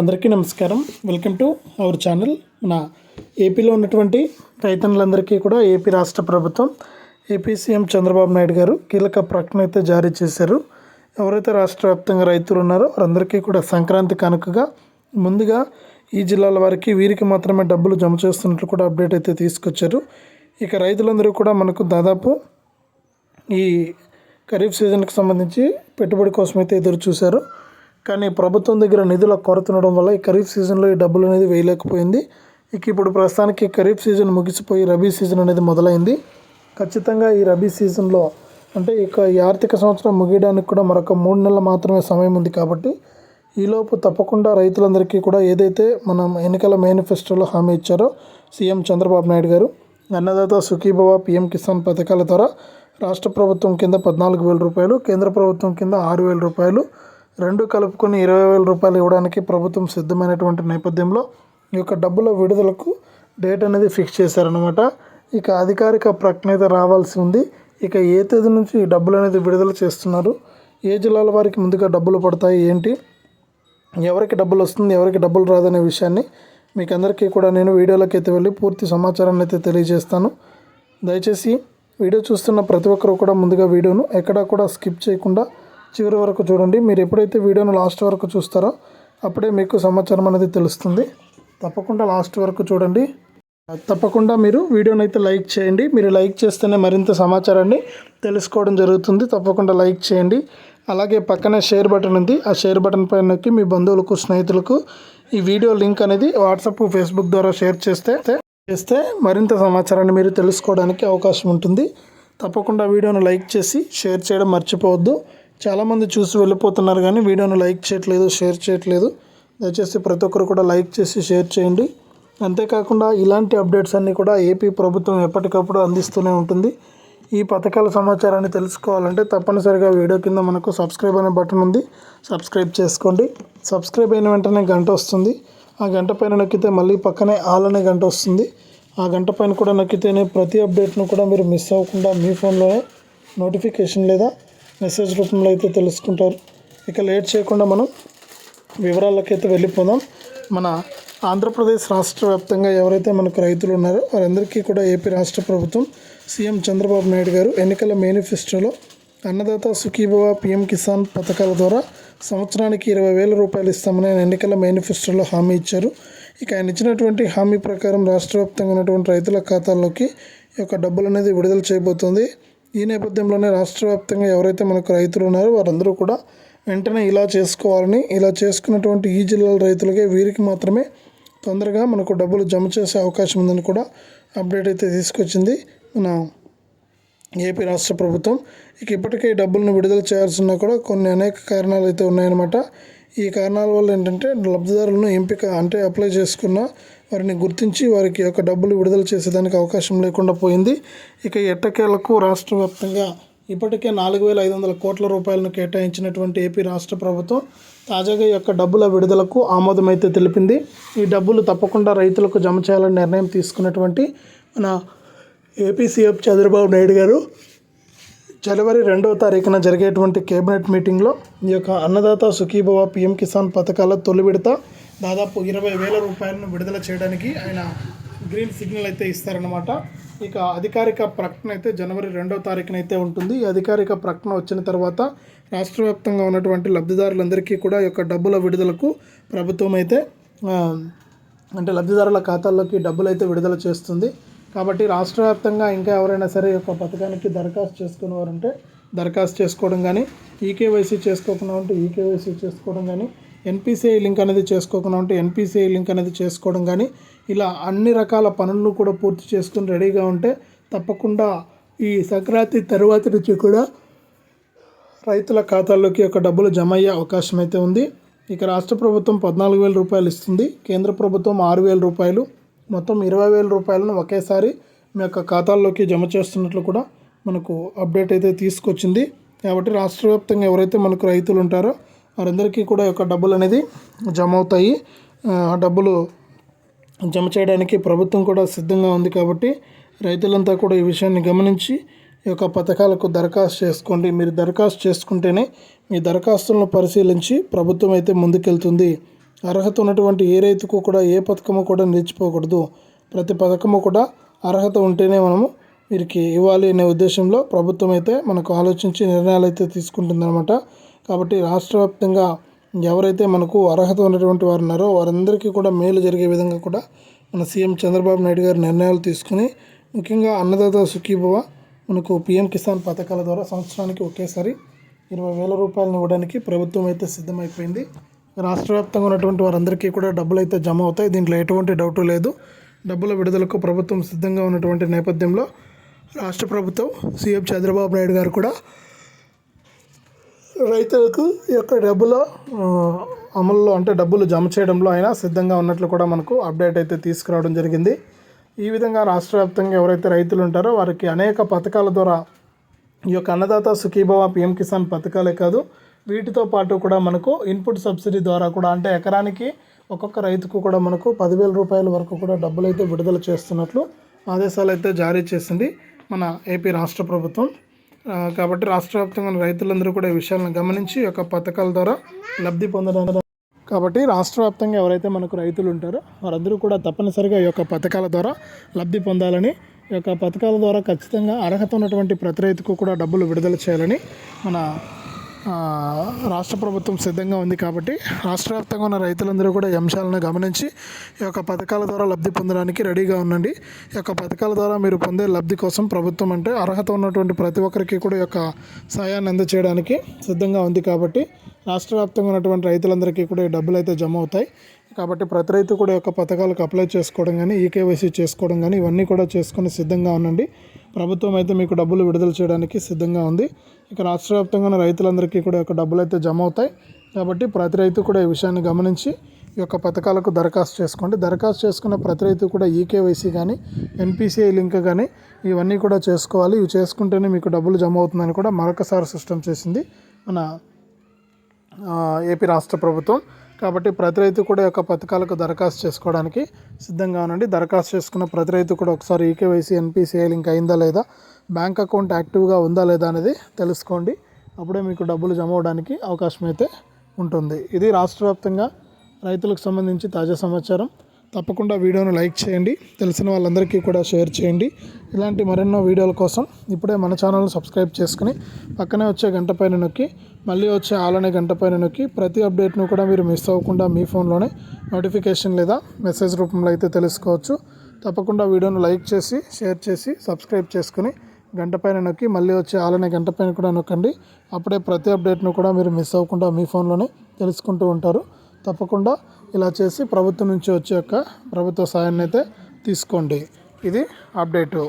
అందరికీ నమస్కారం. Welcome to our channel మన ఏపీలో ఉన్నటువంటి రైతన్నులందరికీ కూడా ఏపీ రాష్ట్ర ప్రభుత్వం ఏపీ సీఎం చంద్రబాబు నాయుడు గారు కీలక ప్రకటన అయితే జారీ చేశారు. ఎవరైతే రాష్ట్ర వ్యాప్తంగా రైతులు ఉన్నారో వారందరికీ కూడా సంక్రాంతి కనుకగా ముందుగా ఈ జిల్లాల వారికి వీరికి మాత్రమే డబ్బులు జమ చేస్తున్నట్లు కూడా అప్డేట్ అయితే తీసుకొచ్చారు. ఇక రైతులందరూ కూడా మనకు దాదాపు ఈ ఖరీఫ్ సీజన్కి సంబంధించి పెట్టుబడి కోసం అయితే ఎదురు చూశారు కానీ ప్రభుత్వం దగ్గర నిధుల కొరత ఉండడం వల్ల ఈ ఖరీఫ్ సీజన్లో ఈ డబ్బులు అనేది వేయలేకపోయింది. ఇక ఇప్పుడు ప్రస్తుతానికి ఖరీఫ్ సీజన్ ముగిసిపోయి రబీ సీజన్ అనేది మొదలైంది. ఖచ్చితంగా ఈ రబీ సీజన్లో అంటే ఇక ఈ ఆర్థిక సంవత్సరం ముగియడానికి కూడా మరొక మూడు నెలలు మాత్రమే సమయం ఉంది కాబట్టి ఈలోపు తప్పకుండా రైతులందరికీ కూడా ఏదైతే మనం ఎన్నికల మేనిఫెస్టోలో హామీ ఇచ్చారో సీఎం చంద్రబాబు నాయుడు గారు అన్నదాత సుఖీభవ పిఎం కిసాన్ పథకాల ద్వారా రాష్ట్ర ప్రభుత్వం కింద పద్నాలుగు వేల రూపాయలు కేంద్ర ప్రభుత్వం కింద ఆరు వేల రూపాయలు రెండు కలుపుకొని ఇరవై వేల రూపాయలు ఇవ్వడానికి ప్రభుత్వం సిద్ధమైనటువంటి నేపథ్యంలో ఈ యొక్క డబ్బుల విడుదలకు డేట్ అనేది ఫిక్స్ చేశారనమాట ఇక అధికారిక ప్రకటన అయితే రావాల్సి ఉంది. ఇక ఏ తేదీ నుంచి ఈ డబ్బులు అనేది విడుదల చేస్తున్నారు? ఏ జిల్లాల వారికి ముందుగా డబ్బులు పడతాయి? ఏంటి? ఎవరికి డబ్బులు వస్తుంది? ఎవరికి డబ్బులు రాదనే విషయాన్ని మీకు అందరికీ కూడా నేను వీడియోలోకి అయితే వెళ్ళి పూర్తి సమాచారాన్ని అయితే తెలియజేస్తాను. దయచేసి వీడియో చూస్తున్న ప్రతి ఒక్కరు కూడా ముందుగా వీడియోను ఎక్కడా కూడా స్కిప్ చేయకుండా చివరి వరకు చూడండి. మీరు ఎప్పుడైతే వీడియోను లాస్ట్ వరకు చూస్తారో అప్పుడే మీకు సమాచారం అనేది తెలుస్తుంది. తప్పకుండా లాస్ట్ వరకు చూడండి. తప్పకుండా మీరు వీడియోని అయితే లైక్ చేయండి. మీరు లైక్ చేస్తేనే మరింత సమాచారాన్ని తెలుసుకోవడం జరుగుతుంది. తప్పకుండా లైక్ చేయండి. అలాగే పక్కనే షేర్ బటన్ ఉంది. ఆ షేర్ బటన్ పైన నొక్కి మీ బంధువులకు స్నేహితులకు ఈ వీడియో లింక్ అనేది వాట్సాప్ ఫేస్బుక్ ద్వారా షేర్ చేస్తే చేస్తే మరింత సమాచారాన్ని మీరు తెలుసుకోవడానికి అవకాశం ఉంటుంది. తప్పకుండా వీడియోను లైక్ చేసి షేర్ చేయడం మర్చిపోవద్దు. చాలామంది చూసి వెళ్ళిపోతున్నారు కానీ వీడియోను లైక్ చేయట్లేదు షేర్ చేయట్లేదు. దయచేసి ప్రతి ఒక్కరు కూడా లైక్ చేసి షేర్ చేయండి. అంతేకాకుండా ఇలాంటి అప్డేట్స్ అన్నీ కూడా ఏపీ ప్రభుత్వం ఎప్పటికప్పుడు అందిస్తూనే ఉంటుంది. ఈ పథకాల సమాచారాన్ని తెలుసుకోవాలంటే తప్పనిసరిగా వీడియో కింద మనకు సబ్స్క్రైబ్ అనే బటన్ ఉంది. సబ్స్క్రైబ్ చేసుకోండి. సబ్స్క్రైబ్ అయిన వెంటనే గంట వస్తుంది. ఆ గంట పైన నొక్కితే మళ్ళీ పక్కనే ఆల్ అనే గంట వస్తుంది. ఆ గంట పైన కూడా నొక్కితేనే ప్రతి అప్డేట్ను కూడా మీరు మిస్ అవ్వకుండా మీ ఫోన్లోనే నోటిఫికేషన్ లేదా మెసేజ్ రూపంలో అయితే తెలుసుకుంటారు. ఇక లేట్ చేయకుండా మనం వివరాలకైతే వెళ్ళిపోదాం. మన ఆంధ్రప్రదేశ్ రాష్ట్ర వ్యాప్తంగా ఎవరైతే మనకు రైతులు ఉన్నారో వారందరికీ కూడా ఏపీ రాష్ట్ర ప్రభుత్వం సీఎం చంద్రబాబు నాయుడు గారు ఎన్నికల మేనిఫెస్టోలో అన్నదాత సుఖీభవ పిఎం కిసాన్ పథకాల ద్వారా సంవత్సరానికి ఇరవై వేల రూపాయలు ఇస్తామని ఆయన ఎన్నికల మేనిఫెస్టోలో హామీ ఇచ్చారు. ఇక ఆయన ఇచ్చినటువంటి హామీ ప్రకారం రాష్ట్ర వ్యాప్తంగా ఉన్నటువంటి రైతుల ఖాతాల్లోకి ఈ యొక్క డబ్బులు అనేది విడుదల చేయబోతోంది. ఈ నేపథ్యంలోనే రాష్ట్ర వ్యాప్తంగా ఎవరైతే మనకు రైతులు ఉన్నారో వారందరూ కూడా వెంటనే ఇలా చేసుకోవాలని ఇలా చేసుకున్నటువంటి ఈ జిల్లాల రైతులకే వీరికి మాత్రమే తొందరగా మనకు డబ్బులు జమ చేసే అవకాశం ఉందని కూడా అప్డేట్ అయితే తీసుకొచ్చింది మన ఏపీ రాష్ట్ర ప్రభుత్వం. ఇక ఇప్పటికే డబ్బులను విడుదల చేయాల్సిన కూడా కొన్ని అనేక కారణాలు అయితే ఉన్నాయన్నమాట. ఈ కారణాల వల్ల ఏంటంటే లబ్ధిదారులను ఎంపిక అంటే అప్లై చేసుకున్న వారిని గుర్తించి వారికి యొక్క డబ్బులు విడుదల చేసేదానికి అవకాశం లేకుండా పోయింది. ఇక ఎట్టకేలకు రాష్ట్ర వ్యాప్తంగా ఇప్పటికే నాలుగు వేల ఐదు వందల కోట్ల రూపాయలను కేటాయించినటువంటి ఏపీ రాష్ట్ర ప్రభుత్వం తాజాగా ఈ యొక్క డబ్బుల విడుదలకు ఆమోదమైతే తెలిపింది. ఈ డబ్బులు తప్పకుండా రైతులకు జమ చేయాలని నిర్ణయం తీసుకున్నటువంటి మన ఏపీ సీఎం చంద్రబాబు నాయుడు గారు జనవరి రెండవ తారీఖున జరిగేటువంటి కేబినెట్ మీటింగ్లో ఈ యొక్క అన్నదాత సుఖీభవ పిఎం కిసాన్ పథకాల తొలి విడత దాదాపు ఇరవై వేల రూపాయలను విడుదల చేయడానికి ఆయన గ్రీన్ సిగ్నల్ అయితే ఇస్తారనమాట ఇక అధికారిక ప్రకటన అయితే జనవరి రెండవ తారీఖున అయితే ఉంటుంది. ఈ అధికారిక ప్రకటన వచ్చిన తర్వాత రాష్ట్ర వ్యాప్తంగా ఉన్నటువంటి లబ్ధిదారులందరికీ కూడా ఈ యొక్క డబ్బుల విడుదలకు ప్రభుత్వం అయితే అంటే లబ్ధిదారుల ఖాతాల్లోకి డబ్బులు అయితే విడుదల చేస్తుంది. కాబట్టి రాష్ట్ర వ్యాప్తంగా ఇంకా ఎవరైనా సరే ఈ యొక్క పథకానికి దరఖాస్తు చేసుకునేవారు ఉంటే దరఖాస్తు చేసుకోవడం కానీ ఈకేవైసీ చేసుకోకుండా ఉంటే ఈకేవైసీ చేసుకోవడం కానీ ఎన్పిసిఐ లింక్ అనేది చేసుకోకుండా ఉంటే ఎన్పిసిఐ లింక్ అనేది చేసుకోవడం కానీ ఇలా అన్ని రకాల పనులను కూడా పూర్తి చేసుకుని రెడీగా ఉంటే తప్పకుండా ఈ సంక్రాంతి తర్వాత నుంచి కూడా రైతుల ఖాతాల్లోకి ఒక డబ్బులు జమ అయ్యే అవకాశం అయితే ఉంది. ఇక రాష్ట్ర ప్రభుత్వం పద్నాలుగు వేల రూపాయలు ఇస్తుంది. కేంద్ర ప్రభుత్వం ఆరు వేల రూపాయలు. మొత్తం ఇరవై వేల రూపాయలను ఒకేసారి మీ యొక్క ఖాతాల్లోకి జమ చేస్తున్నట్లు కూడా మనకు అప్డేట్ అయితే తీసుకొచ్చింది. కాబట్టి రాష్ట్ర వ్యాప్తంగా ఎవరైతే మనకు రైతులు ఉంటారో వారందరికీ కూడా యొక్క డబ్బులు అనేది జమ అవుతాయి. ఆ డబ్బులు జమ చేయడానికి ప్రభుత్వం కూడా సిద్ధంగా ఉంది కాబట్టి రైతులంతా కూడా ఈ విషయాన్ని గమనించి ఈ యొక్క పథకాలకు దరఖాస్తు చేసుకోండి. మీరు దరఖాస్తు చేసుకుంటేనే మీ దరఖాస్తులను పరిశీలించి ప్రభుత్వం అయితే ముందుకెళ్తుంది. అర్హత ఉన్నటువంటి ఏ రైతుకు కూడా ఏ పథకము కూడా నిలిచిపోకూడదు. ప్రతి పథకము కూడా అర్హత ఉంటేనే మనము వీరికి ఇవ్వాలి అనే ఉద్దేశంలో ప్రభుత్వం అయితే మనకు ఆలోచించి నిర్ణయాలు అయితే తీసుకుంటుందన్నమాట. కాబట్టి రాష్ట్ర వ్యాప్తంగా ఎవరైతే మనకు అర్హత ఉన్నటువంటి వారు ఉన్నారో వారందరికీ కూడా మేలు జరిగే విధంగా కూడా మన సీఎం చంద్రబాబు నాయుడు గారు నిర్ణయాలు తీసుకుని ముఖ్యంగా అన్నదాత సుఖీభవ మనకు పిఎం కిసాన్ పథకాల ద్వారా సంవత్సరానికి ఒకేసారి ఇరవై వేల రూపాయలను ఇవ్వడానికి ప్రభుత్వం అయితే సిద్ధమైపోయింది. రాష్ట్ర వ్యాప్తంగా ఉన్నటువంటి వారందరికీ కూడా డబ్బులు అయితే జమ అవుతాయి. దీంట్లో ఎటువంటి డౌట్ లేదు. డబ్బుల విడుదలకు ప్రభుత్వం సిద్ధంగా ఉన్నటువంటి నేపథ్యంలో రాష్ట్ర ప్రభుత్వం సీఎం చంద్రబాబు నాయుడు గారు కూడా రైతులకు ఈ యొక్క డబ్బుల అమల్లో అంటే డబ్బులు జమ చేయడంలో అయినా సిద్ధంగా ఉన్నట్లు కూడా మనకు అప్డేట్ అయితే తీసుకురావడం జరిగింది. ఈ విధంగా రాష్ట్ర వ్యాప్తంగా ఎవరైతే రైతులు ఉంటారో వారికి అనేక పథకాల ద్వారా ఈ యొక్క అన్నదాత సుఖీభవ పిఎం కిసాన్ పథకాలే కాదు వీటితో పాటు కూడా మనకు ఇన్పుట్ సబ్సిడీ ద్వారా కూడా అంటే ఎకరానికి ఒక్కొక్క రైతుకు కూడా మనకు పదివేల రూపాయల వరకు కూడా డబ్బులు అయితే విడుదల చేస్తున్నట్లు ఆదేశాలు అయితే జారీ చేసింది మన ఏపీ రాష్ట్ర ప్రభుత్వం. కాబట్టి రాష్ట్ర వ్యాప్తంగా రైతులందరూ కూడా ఈ విషయాలను గమనించి యొక్క పథకాల ద్వారా లబ్ధి పొందడం కాబట్టి రాష్ట్ర వ్యాప్తంగా ఎవరైతే మనకు రైతులు ఉంటారో వారందరూ కూడా తప్పనిసరిగా ఈ యొక్క పథకాల ద్వారా లబ్ధి పొందాలని ఈ యొక్క పథకాల ద్వారా ఖచ్చితంగా అర్హత ఉన్నటువంటి ప్రతి రైతుకు కూడా డబ్బులు విడుదల చేయాలని మన రాష్ట్ర ప్రభుత్వం సిద్ధంగా ఉంది కాబట్టి రాష్ట్ర వ్యాప్తంగా ఉన్న రైతులందరూ కూడా ఈ అంశాలను గమనించి ఈ యొక్క పథకాల ద్వారా లబ్ధి పొందడానికి రెడీగా ఉండండి. ఈ యొక్క పథకాల ద్వారా మీరు పొందే లబ్ధి కోసం ప్రభుత్వం అంటే అర్హత ఉన్నటువంటి ప్రతి ఒక్కరికి కూడా ఈ యొక్క సాయాన్ని అందచేయడానికి సిద్ధంగా ఉంది కాబట్టి రాష్ట్ర వ్యాప్తంగా ఉన్నటువంటి రైతులందరికీ కూడా ఈ డబ్బులు అయితే జమ అవుతాయి. కాబట్టి ప్రతి రైతు కూడా ఈ యొక్క పథకాలకు అప్లై చేసుకోవడం కానీ ఈకేవైసీ చేసుకోవడం కానీ ఇవన్నీ కూడా చేసుకుని సిద్ధంగా ఉండండి. ప్రభుత్వం అయితే మీకు డబ్బులు విడుదల చేయడానికి సిద్ధంగా ఉంది. ఇక రాష్ట్ర వ్యాప్తంగా ఉన్న రైతులందరికీ కూడా యొక్క డబ్బులు అయితే జమ అవుతాయి కాబట్టి ప్రతి రైతు కూడా ఈ విషయాన్ని గమనించి ఈ యొక్క పథకాలకు దరఖాస్తు చేసుకోండి. దరఖాస్తు చేసుకున్న ప్రతి రైతు కూడా ఈకేవైసీ కానీ ఎన్పిసిఐ లింక్ కానీ ఇవన్నీ కూడా చేసుకోవాలి. ఇవి చేసుకుంటేనే మీకు డబ్బులు జమ అవుతుందని కూడా మరొకసారి సిస్టమ్ చేసింది మన ఏపీ రాష్ట్ర ప్రభుత్వం. కాబట్టి ప్రతి రైతు కూడా యొక్క పథకాలకు దరఖాస్తు చేసుకోవడానికి సిద్ధంగా ఉండండి. దరఖాస్తు చేసుకున్న ప్రతి రైతు కూడా ఒకసారి ఈకేవైసీ ఎన్పిసిఐ లింక్ అయిందా లేదా బ్యాంక్ అకౌంట్ యాక్టివ్గా ఉందా లేదా అనేది తెలుసుకోండి. అప్పుడే మీకు డబ్బులు జమ అవడానికి అవకాశం అయితే ఉంటుంది. ఇది రాష్ట్ర వ్యాప్తంగా రైతులకు సంబంధించి తాజా సమాచారం. తప్పకుండా వీడియోను లైక్ చేయండి. తెలిసిన వాళ్ళందరికీ కూడా షేర్ చేయండి. ఇలాంటి మరెన్నో వీడియోల కోసం ఇప్పుడే మన ఛానల్ని సబ్స్క్రైబ్ చేసుకుని పక్కనే వచ్చే గంట పైన నొక్కి మళ్ళీ వచ్చే ఆలనే గంట పైన నొక్కి ప్రతి అప్డేట్ను కూడా మీరు మిస్ అవ్వకుండా మీ ఫోన్లోనే నోటిఫికేషన్ లేదా మెసేజ్ రూపంలో అయితే తెలుసుకోవచ్చు. తప్పకుండా వీడియోను లైక్ చేసి షేర్ చేసి సబ్స్క్రైబ్ చేసుకుని గంట పైన నొక్కి మళ్ళీ వచ్చే ఆలనే గంట పైన కూడా నొక్కండి. అప్పుడే ప్రతి అప్డేట్ను కూడా మీరు మిస్ అవ్వకుండా మీ ఫోన్లోనే తెలుసుకుంటూ ఉంటారు. తప్పకుండా ఇలా చేసి ప్రభుత్వం నుంచి వచ్చే యొక్క ప్రభుత్వ సాయాన్ని అయితే తీసుకోండి. ఇది అప్డేటు.